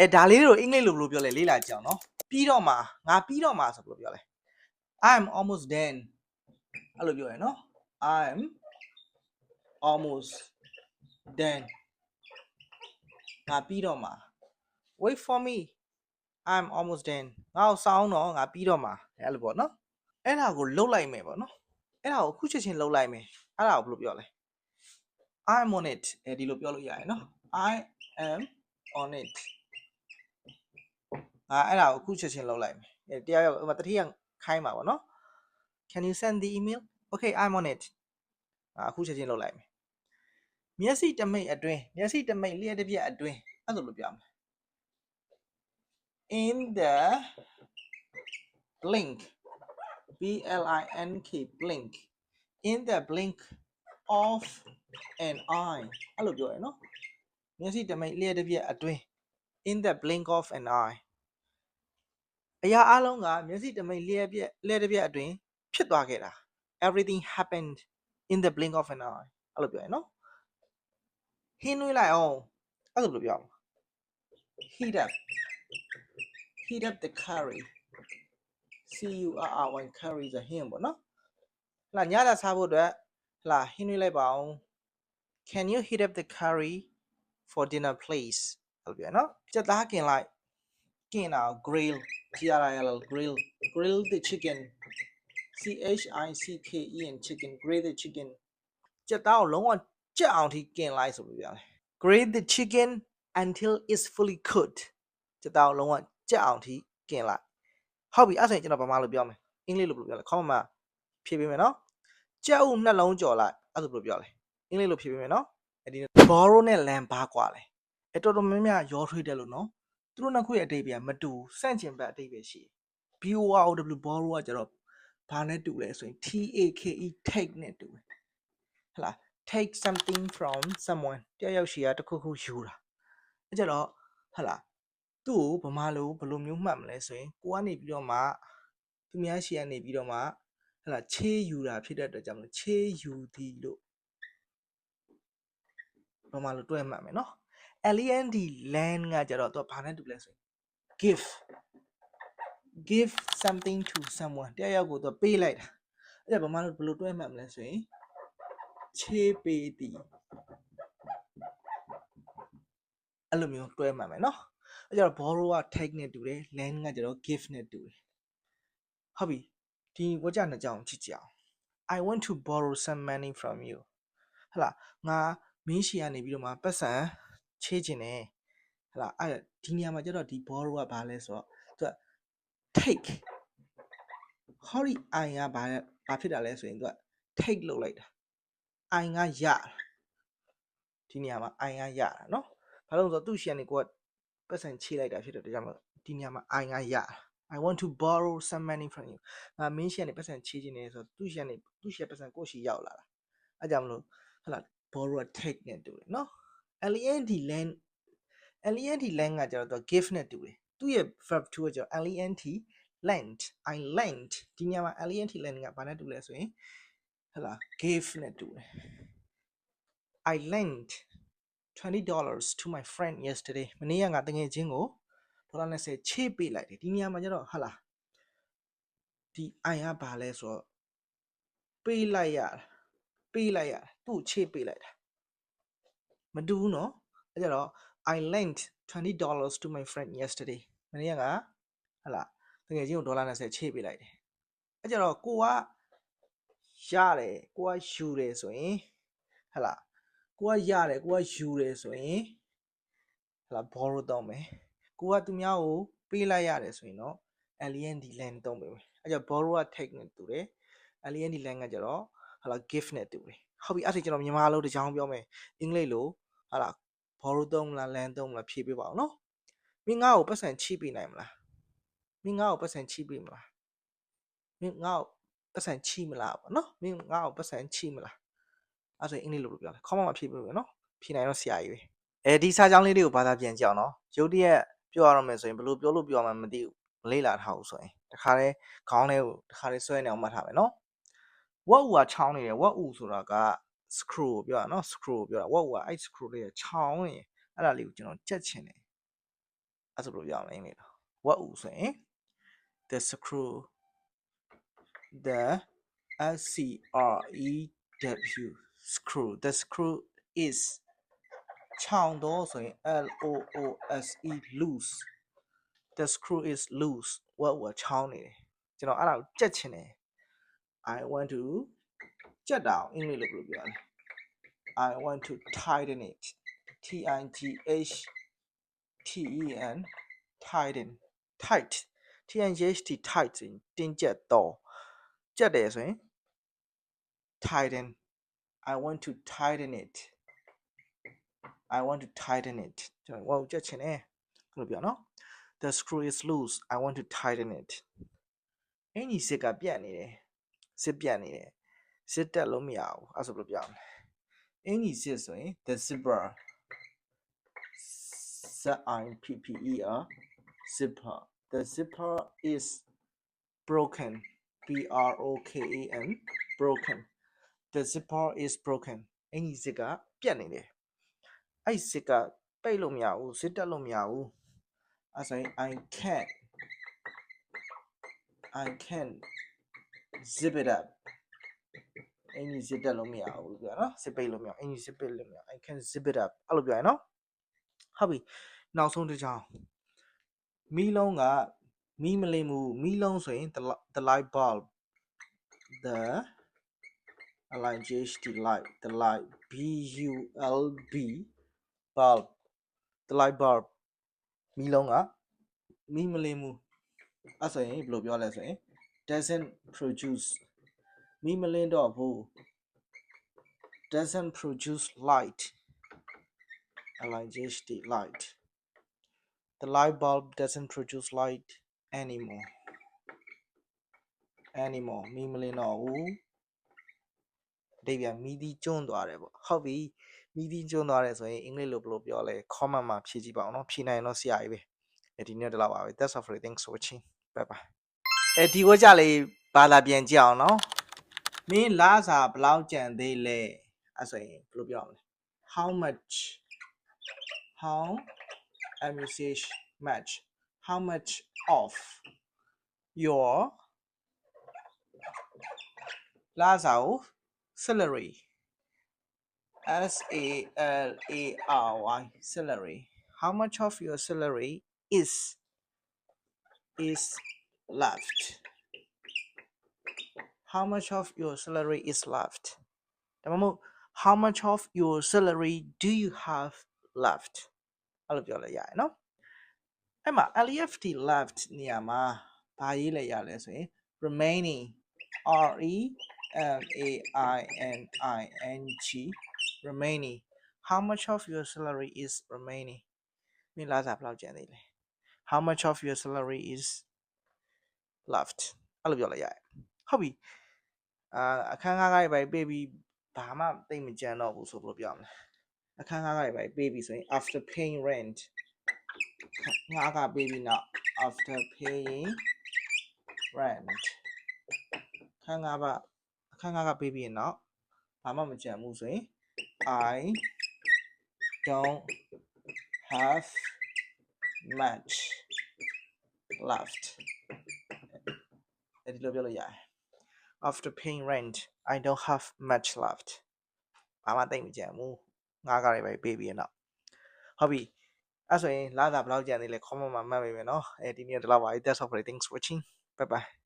အဲဒါလေးတွေကိုအင်္ဂလိပ်လိုဘယ်လိုပြောလဲလေ့လာကြအောင်နော်ပြီးတော့မှငါပြီးတော့မှဆိုဘယ်လိုပြောလဲ I'm almost done အဲ့လိုပြောရနော် I'm almost done ငါပြီးတော့မှ wait for me I'm almost done ငါ့ကိုစောင်းတော့ငါပြီးတော့မှအဲ့လိုပေါ့နော်အဲ့ဒါကိုလှုပ်လိုက်မယ်ပေါ့နော်အဲ့ဒါကိုအခုချက်ချင်းလှုပ်လိုက်မယ်အဲ့ဒါကိုဘယ်လိုပြောလဲ I'm on it အဲဒီလိုပြောလို့ရတယ်နော် I am on it အာအဲ့ဒါကိုအခုချက်ချင်းလုပ်လိုက်မယ်အဲတရားရောက်ဟိုမှာတတိယခိုင်းပါဗောနော် Can you send the email Okay I'm on it အာအခုချက်ချင်းလုပ်လိုက်မယ်မျက်စိတမိတ်အတွင်းမျက်စိတမိတ်လျှက်တစ်ပြက်အတွင်းအဲ့လိုလို့ပြောမယ် In the blink B L I N K blink in the blink of an eye အဲ့လိုပြောရနော်မျက်စိတမိတ်လျှက်တစ်ပြက်အတွင်း in the blink of an eye အရာအလုံးကမျက်စိတမိတ်လျှက်ပြက်လျှက်တစ်ပြက်အတွင်းဖြစ်သွားခဲ့တာ everything happened in the blink of an eye အဲ့လိုပြောရနော်ဟင်းနွေးလိုက်အောင်အဲ့လိုပြောမှာ heat up heat up the curry C U R R Y curry ဆိုဟင်းပေါ့နော်ဟလာညတာစားဖို့အတွက်ဟလာဟင်းနွေးလိုက်ပါအောင် Can you heat up the curry for dinner please အဲ့လိုပြောနော်ကြက်သားกินလိုက် ကင်တာ grill G R I L grill grill the chicken C H I C K E N chicken grill the chicken ကြက်သားကိုလုံးဝကြက်အောင်ထိกินလိုက်ဆိုလို့ပြောတယ် grill the chicken until it's fully cooked ကြက်သားကိုလုံးဝကြက်အောင်ထိกินလိုက်ဟုတ်ပြီအဲ့ဆိုရင်ကျွန်တော်ဗမာလိုပြောမယ်အင်္ဂလိပ်လိုဘယ်လိုပြောလဲ comment မှာဖြည့်ပေးမယ်နော်ကြက်ဥနှလုံးကြော်လိုက်အဲ့ဒါဘယ်လိုပြောလဲအင်္ဂလိပ်လိုဖြည့်ပေးမယ်နော်အဲ့ဒီ borrow နဲ့ land ဘာကွာလဲအဲ့တော်တော်များများရောထွေးတယ်လို့နော် သူတို့နှစ်ခုရဲ့အတိတ်ပဲမတူစန့်ကျင်ဘက်အတိတ်ပဲရှိတယ် B O R O W borrow ကကျတော့ဘာနဲ့တူလဲဆိုရင် T A K E take နဲ့တူတယ်ဟတ်လား take something from someone တယောက်ယောက်ရှီကတစ်ခုခုယူတာအဲ့ကြတော့ဟတ်လားသူ့ကိုဗမာလိုဘယ်လိုမျိုးမှတ်မလဲဆိုရင်ကိုကနေပြီးတော့မှသူများရှီကနေပြီးတော့မှဟတ်လားချေးယူတာဖြစ်တဲ့အတွက်ကြောင့်မလို့ချေးယူသည်လို့ဗမာလိုတွဲမှတ်မယ်နော် LEND land ကကြတော့သူကဘာနဲ့တူလဲဆိုရင် give give something to someone တယောက်ယောက်ကိုသူပေးလိုက်တာအဲ့ဒါဗမာလိုဘယ်လိုတွဲမှတ်မလဲဆိုရင်ချေးပေးသည်အဲ့လိုမျိုးတွဲမှတ်မယ်နော်အဲ့ကြတော့ borrow က take နဲ့တူတယ် land ကကြတော့ give နဲ့တူတယ်ဟုတ်ပြီဒီဝကြနှစ်ကြောင်ချစ်ကြအောင် I want to borrow some money from you ဟလာငါမင်းရှီကနေပြီးတော့မှပတ်စံ ချေးခြင်းတယ်ဟလာအဲ့ဒီနေရာမှာကျတော့ဒီ borrow ကဘာလဲဆိုတော့သူက take ဟောဒီ i ကဘာဘာဖြစ်တာလဲဆိုရင်သူက take လုပ်လိုက်တာ i ကရတာဒီနေရာမှာ i ကရတာเนาะဘာလို့လဲဆိုတော့သူ့ရှီကနေကိုကပတ်စံချေးလိုက်တာဖြစ်တဲ့အတွက်ကြောင့်မို့ဒီနေရာမှာ i ကရတာ I want to borrow some money from you ငါမင်းရှီကနေပတ်စံချေးခြင်းတယ်ဆိုတော့သူ့ရှီကနေသူ့ရှီပတ်စံကိုယ့်ရှီရောက်လာတာအဲကြောင့်မလို့ဟလာ borrow က take နဲ့တူတယ်เนาะ lend lend lend lend ကကျတော့သူ give နဲ့တူတယ်သူ့ရဲ့ verb to ကကျတော့ lend lent i lent ဒီညမှာ lent lent ကဘာနဲ့တူလဲဆိုရင်ဟလာ give နဲ့တူတယ် i lent 20 dollars to my friend yesterday မနေ့ကငါတငယ်ချင်းကိုဒေါ်လာ20ချေးပေးလိုက်တယ်ဒီညမှာကျတော့ဟလာဒီ i ကဘာလဲဆိုတော့ပေးလိုက်ရတာပေးလိုက်ရတာသူ့ချေးပေးလိုက်တာ မတူဘူးနော်အဲ့ကြတော့ I lent 20 dollars to my friend yesterday မနေ့ကဟလာတကယ်ချင်းကိုဒေါ်လာ20ချေးပေးလိုက်တယ်အဲ့ကြတော့ကိုကရတယ်ကိုကယူတယ်ဆိုရင်ဟလာကိုကရတယ်ကိုကယူတယ်ဆိုရင်ဟလာ borrow တော့မယ်ကိုကသူများကိုပေးလိုက်ရတယ်ဆိုရင်တော့ alien d land တော့မယ်အဲ့ကြ borrow က take နဲ့တူတယ် alien d land ကကြတော့ဟလာ gift နဲ့တူတယ်ဟုတ်ပြီအဲ့ဒါကျွန်တော်မြန်မာလိုတစ်ကြောင်ပြောမယ်အင်္ဂလိပ်လို ဟလာ borrow တုံးမလား land တုံးမလားဖြေပေးပါအောင်နော်မင်းငါ့ကိုပတ်စံချိပေးနိုင်မလားမင်းငါ့ကိုပတ်စံချိပေးမလားမင်းငါ့ကိုပတ်စံချိမလားပေါ့နော်မင်းငါ့ကိုပတ်စံချိမလားအဲ့ဆိုရင်အင်္ဂလိပ်လိုပြောတယ် comment မှာဖြေပေးမယ်နော်ဖြေနိုင်တော့ဆရာကြီးပဲအဲဒီစာကြောင်းလေးတွေကိုဘာသာပြန်ကြည့်အောင်နော်ရုပ်တရက်ပြောရတော့မယ်ဆိုရင်ဘယ်လိုပြောလို့ပြောမှမသိဘူးမလေးလာထားဘူးဆိုရင်တခါတည်းခေါင်းလေးကိုတခါတည်းဆွဲနေအောင်မှတ်ထားမယ်နော်ဝက်ဥကချောင်းနေတယ်ဝက်ဥဆိုတာက screw ကိုပြောတာနော် screw ကိုပြောတာဝက်ဥကအဲ့ screw လေးချောင်းနေအဲ့ဒါလေးကိုကျွန်တော်ကြက်ချင်တယ်အဲ့ဆိုဘယ်လိုပြောအောင်လဲအင်္ဂလိပ်တော့ဝက်ဥဆိုရင် the screw the S C R E W screw the screw is ချောင်းတော့ဆိုရင် L O O S E loose the screw is loose ဝက်ဝက်ချောင်းနေတယ်ကျွန်တော်အဲ့ဒါကိုကြက်ချင်တယ် I want to ကြက်တာအောင်အင်္ဂလိပ်လိုဘယ်လိုပြောလဲ I want to tighten it T I G H T E N tighten tight T I G H T tight ဆိုရင်တင်းကျပ်တော့ကြက်တယ်ဆိုရင် tighten I want to tighten it I want to tighten it ကျွန်တော်ဝါကြက်ချင်တယ်ဘယ်လိုပြောနော် The screw is loose I want to tighten it အင်ကြီးစစ်ကပြတ်နေတယ်စစ်ပြတ်နေတယ် စစ်တက်လို့မရဘူးအဲ့ဆိုဘယ်လိုပြောမလဲအင်ကြီးစစ်ဆိုရင် the zipper Z I P P E R zipper the zipper is broken B R O K A N broken the zipper is broken အင်ကြီးစစ်ကပြတ်နေတယ်အဲ့စစ်ကပိတ်လို့မရဘူးစစ်တက်လို့မရဘူးအဲ့ဆိုရင် I can't I can zip it up အင်ကြီးစစ်တက်လို့မရဘူးလို့ပြောနော်စစ်ပိတ်လို့မရအင်ကြီးစစ်ပိတ်လို့မရ I can zip it up အဲ့လိုပြောရနော်ဟုတ်ပြီနောက်ဆုံးတစ်ချောင်းမီးလုံးကမီးမလင်းဘူးမီးလုံးဆိုရင် the li- the light bulb the light GHT light the light B U L B bulb the light bulb မီးလုံးကမီးမလင်းဘူးအဲ့ဆိုရင်ဘယ်လိုပြောလဲဆိုရင် doesn't produce မီးမလင်းတော့ဘူး doesn't produce light LIGHT light the light bulb doesn't produce light anymore anymore မီးမလင်းတော့ဘူးအတိတ်ပြန်မီးဒီကျွန်းသွားတယ်ပေါ့ဟုတ်ပြီမီးဒီကျွန်းသွားတယ်ဆိုရင်အင်္ဂလိပ်လိုဘယ်လိုပြောလဲ comment မှာဖြည့်ကြည့်ပါအောင်နော်ဖြည့်နိုင်ရင်တော့ဆရာကြီးပဲအဲဒီနေ့တော့ပါပဲ that's all for today. thanks for watching bye bye အဲဒီဝကြလေးဘာသာပြန်ကြည့်အောင်နော် မင်းလားစာဘယ်လောက်ကြံသေးလဲအဲ့ဆိုရင်ဘယ်လိုပြောအောင်လဲ how much how MUCH much how much of your လာစာကို salary S A L A R Y salary how much of your salary is is left how much of your salary is left ဒါမှမဟုတ် how much of your salary do you have left အဲ့လိုပြောလဲရတယ်နော်အဲ့မှာ left left နေရာမှာဘာရေးလဲရလဲဆိုရင် remaining r e m a i n i n g remaining how much of your salary is remaining မင်းလာစားဘယ်လောက်ကျန်သေးလဲ how much of your salary is left အဲ့လိုပြောလိုက်ရတယ် ဟုတ်ပြီအာအခန်းကားကားတွေပဲပေးပြီးဘာမှသိမ့်မကြမ်းတော့ဘူးဆိုဘယ်လိုပြောမလဲအခန်းကားကားတွေပဲပေးပြီးဆိုရင် after paying rent ငါကပေးပြီးနောက် after paying rent ခန်းကားပါအခန်းကားကပေးပြီးရင်နောက်ဘာမှမကြမ်းဘူးဆိုရင် I don't have much left အဲ့ဒီလိုပြောလို့ရတယ် after paying rent I don't have much left ဘာမှတိတ်မကြံဘူးငါးကားတွေပဲပေးပြီးရတော့ဟုတ်ပြီအဲ့ဆိုရင်လာတာဘယ်လောက်ကြံသေးလဲ comment မှာမှတ်ပေးမယ်နော်အဲဒီနေ့တော့ဒီလောက်ပါပြီ that's all for today. thanks for watching bye bye